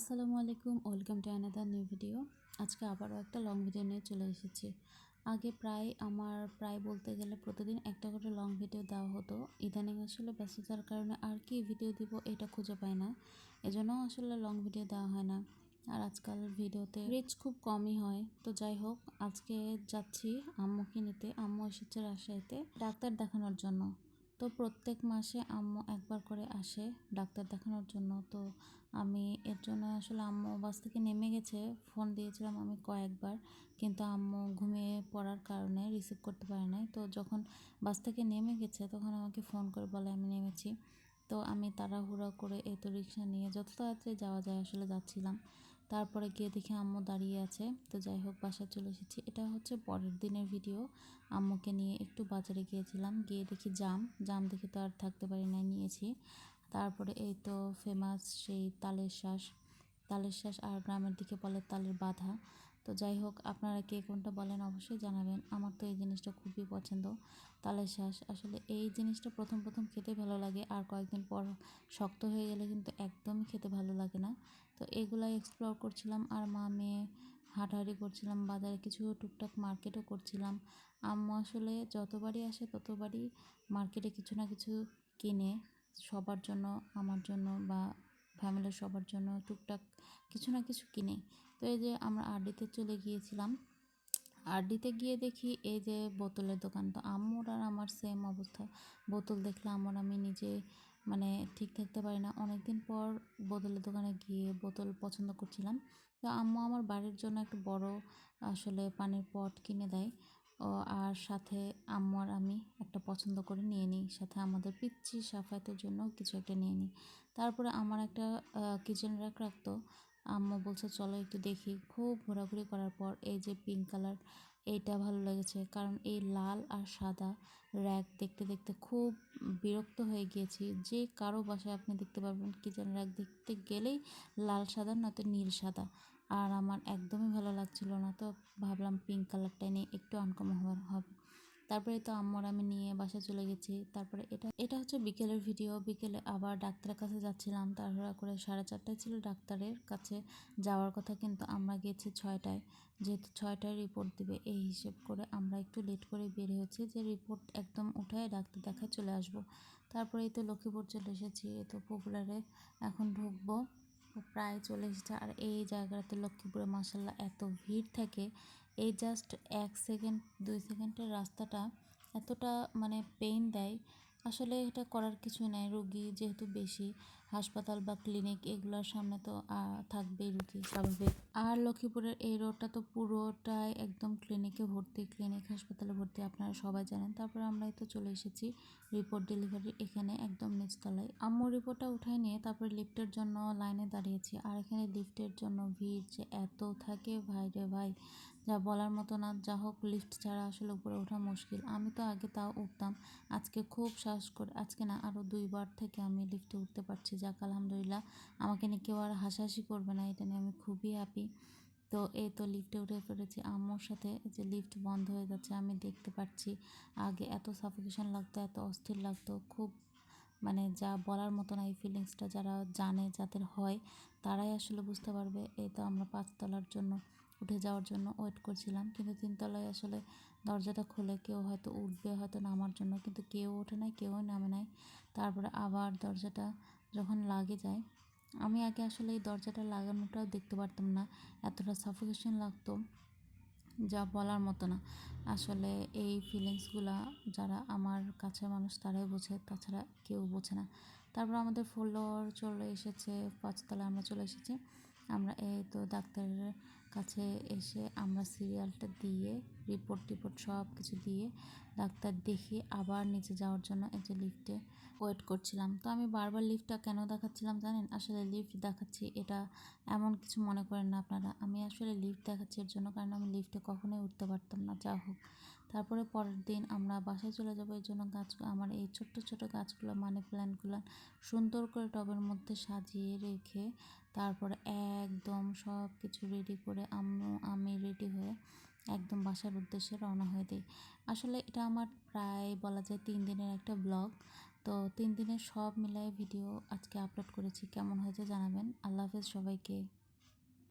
আসসালামু আলাইকুম, welcome to another new video আজকে আবারও একটা লং ভিডিও নিয়ে চলে এসেছি। আগে প্রায় আমার প্রায় বলতে গেলে প্রতিদিন একটা করে লং ভিডিও দেওয়া হতো। ইদানিং আসলে ব্যস্ততার কারণে আর কি ভিডিও দিব এটা খুঁজে পাই না। এজন্য আসলে লং ভিডিও দেওয়া হয় না। আর আজকাল ভিডিওতে রিচ খুব কমই হয়। তো যাই হোক, আজকে যাচ্ছি আম্মুকে নিতে। আম্মু এসেছে রাজশাহীতে। ডাক্তার দেখানোর জন্য। তো প্রত্যেক মাসে আম্মু একবার করে আসে ডাক্তার দেখানোর জন্য। তো আমি এর জন্য আসলে আম্মু বাস থেকে নেমে গেছে, ফোন দিয়েছিলাম আমি কয়েকবার। কিন্তু আম্মু ঘুমিয়ে পড়ার কারণে রিসিভ করতে পারে নাই। তো যখন বাস থেকে নেমে গেছে তখন আমাকে ফোন করে বলে, আমি নেমেছি। তো আমি তাড়াহুড়া করে এই তো রিক্সা নিয়ে যত তাড়াতাড়ি যাওয়া যায় আসলে যাচ্ছিলাম। তারপরে গিয়ে দেখি আম্মু দাঁড়িয়ে আছে। তো যাই হোক, বাসায় চলে এসেছি। এটা হচ্ছে পরের দিনের ভিডিও আম্মুকে নিয়ে একটু বাজারে গিয়েছিলাম। গিয়ে দেখি জাম। জাম দেখে তো আর থাকতে পারি না নিয়েছি। তারপরে এই তো ফেমাস সেই তালের শ্বাস। তালের শ্বাস আর গ্রামের দিকে বলে তালের বাধা। তো যাই হোক, আপনারা কে কোনটা বলেন অবশ্যই জানাবেন। আমার তো এই জিনিসটা খুবই পছন্দ। তালের শ্বাস আসলে এই জিনিসটা প্রথম প্রথম খেতে ভালো লাগে। আর কয়েকদিন পর শক্ত হয়ে গেলে কিন্তু একদমই খেতে ভালো লাগে না। তো এগুলাই এক্সপ্লোর করছিলাম। আর মা মেয়ে হাঁটাহাঁটি করছিলাম, বাজারে কিছু টুকটাক মার্কেটও করছিলাম। আম্মু আসলে যতবারই আসে ততবারই মার্কেটে কিছু না কিছু কিনে সবার জন্য, আমার জন্য বা ফ্যামিলির সবার জন্য টুকটাক কিছু না কিছু কিনে। তো এই যে আমরা আরডিতে চলে গিয়েছিলাম। আরডিতে গিয়ে দেখি এই যে বোতলের দোকান। তো আম্মুর আর আমার সেম অবস্থা। বোতল দেখলে আমার আমি নিজে মানে ঠিক থাকতে পারি না। অনেক দিন পর বোতলের দোকানে গিয়ে বোতল পছন্দ করছিলাম। তো আম্মু আমার বাড়ির জন্য একটা বড় আসলে পানির পট কিনে দেয়। ও আর সাথে আম্মু আর আমি পছন্দ করে নিয়ে নিই। সাথে আমাদের পিচ্ছি সাফায়াতের জন্য কিছু একটা নিয়ে নিই। তারপরে আমার একটা কিচেন র্যাক রাখতো। আম্মু বলছে, চলো একটু দেখি। খুব ঘোরাঘুরি করার পর এই যে পিঙ্ক কালার এইটা ভালো লেগেছে। কারণ এই লাল আর সাদা র্যাক দেখতে দেখতে খুব বিরক্ত হয়ে গিয়েছি। যে কারও বাসায় আপনি দেখতে পারবেন কিচেন র্যাক দেখতে গেলেই লাল সাদা, নয়তো নীল সাদা। আর আমার একদমই ভালো লাগছিল না। তো ভাবলাম পিঙ্ক কালারটাই নিয়ে একটু আনকমন হবে। তারপরে তো আম্মর আমি নিয়ে বাসায় চলে গেছি। তারপরে এটা এটা হচ্ছে বিকেলের ভিডিও বিকেলে আবার ডাক্তারের কাছে যাচ্ছিলাম। তাড়াহুড়া করে সাড়ে চারটায় ছিল ডাক্তারের কাছে যাওয়ার কথা, কিন্তু আমরা গেছি ছয়টায়। যেহেতু ছয়টায় রিপোর্ট দিবে, এই হিসেব করে আমরা একটু লেট করে বের হয়েছি যে রিপোর্ট একদম উঠায় ডাক্তার দেখায় চলে আসব। তারপরে তো লক্ষ্মীপুর চলে এসেছি তো পপুলারে এখন ঢুকবো। প্রায় চলে এসেছে। আর এই জায়গাটাতে লক্ষ্মীপুরে মাসাল্লাহ এত ভিড় থাকে এই জাস্ট এক সেকেন্ড দুই সেকেন্ডের রাস্তাটা এতটা মানে পেইন দেয়। আসলে এটা করার কিছু নাই, রুগী যেহেতু বেশি হাসপাতাল বা ক্লিনিক এগুলোর সামনে তো থাকবেই রুগী স্বাভাবিক আর লক্ষ্মীপুরের এই রোডটা তো পুরোটাই একদম ক্লিনিকে ভর্তি, ক্লিনিক হাসপাতালে ভর্তি, আপনারা সবাই জানেন। তারপর আমরাই তো চলে এসেছি রিপোর্ট ডেলিভারি এখানে একদম নিচতলায়। আম্মু রিপোর্টটা উঠাই নিয়ে তারপরে লিফটের জন্য লাইনে দাঁড়িয়েছি। আর এখানে লিফটের জন্য ভিড় যে এত থাকে, ভাই রে ভাই, যা বলার মতো না। যা হোক, লিফট ছাড়া আসলে উপরে ওঠা মুশকিল। আমি তো আগে তাও উঠতাম, আজকে খুব সাহস করে, আজকে না আরও দুইবার থেকে আমি লিফটে উঠতে পারছি। যাক, আলহামদুলিল্লাহ। আমাকে নিয়ে কেউ আর হাসাহাসি করবে না, এটা নিয়ে আমি খুবই হ্যাপি তো এই তো লিফটে উঠে পড়েছি। আম্মুর সাথে যে লিফট বন্ধ হয়ে যাচ্ছে আমি দেখতে পাচ্ছি। আগে এত সাফিকেশন লাগতো, এত অস্থির লাগতো। খুব মানে যা বলার মতো না এই ফিলিংসটা যারা জানে, যাদের হয়, তারাই আসলে বুঝতে পারবে। এই তো আমরা পাঁচতলার জন্য উঠে যাওয়ার জন্য ওয়েট করছিলাম। কিন্তু তিনতলায় আসলে দরজাটা খুলে কেউ হয়তো উঠবে, হয়তো নামার জন্য। কিন্তু কেউ ওঠে নাই, কেউই নামে নাই। তারপরে আবার দরজাটা যখন লাগে যায়, আমি আগে আসলে এই দরজাটা লাগানোটাও দেখতে পারতাম না। এতটা সাফোকেশন লাগতো, যা বলার মতো না। আসলে এই ফিলিংসগুলো যারা আমার কাছে মানুষ তারাই বোঝে, তাছাড়া কেউ বোঝে না। তারপর আমাদের ফ্লোর চলে এসেছে, পাঁচতলায় আমরা চলে এসেছি। আমরা এই তো ডাক্তারের কাছে এসে আমরা সিরিয়ালটা দিয়ে রিপোর্ট টিপোর্ট সব কিছু দিয়ে ডাক্তার দেখি আবার নিচে যাওয়ার জন্য এই যে লিফটে ওয়েট করছিলাম। তো আমি বারবার লিফটটা কেন দেখাচ্ছিলাম জানেন? আসলে লিফট দেখাচ্ছি এটা এমন কিছু মনে করেন না আপনারা। আমি আসলে লিফট দেখাচ্ছি এর জন্য, কারণ আমি লিফটে কখনোই উঠতে পারতাম না। যা হোক তারপরে পরের দিন আমরা বাসায় চলে যাব। এই জন্য গাছ, আমার এই ছোট্ট ছোট গাছগুলো মানে প্ল্যান্টগুলো সুন্দর করে টবের মধ্যে সাজিয়ে রেখে তারপরে একদম সব কিছু রেডি করে আমি রেডি হয়ে একদম বাসার উদ্দেশ্যে রওনা হয়ে দিই। আসলে এটা আমার প্রায় বলা যায় তিন দিনের একটা ব্লগ তো তিন দিনের সব মিলাই ভিডিও আজকে আপলোড করেছি। কেমন হয়েছে জানাবেন। আল্লাহ হাফেজ সবাইকে।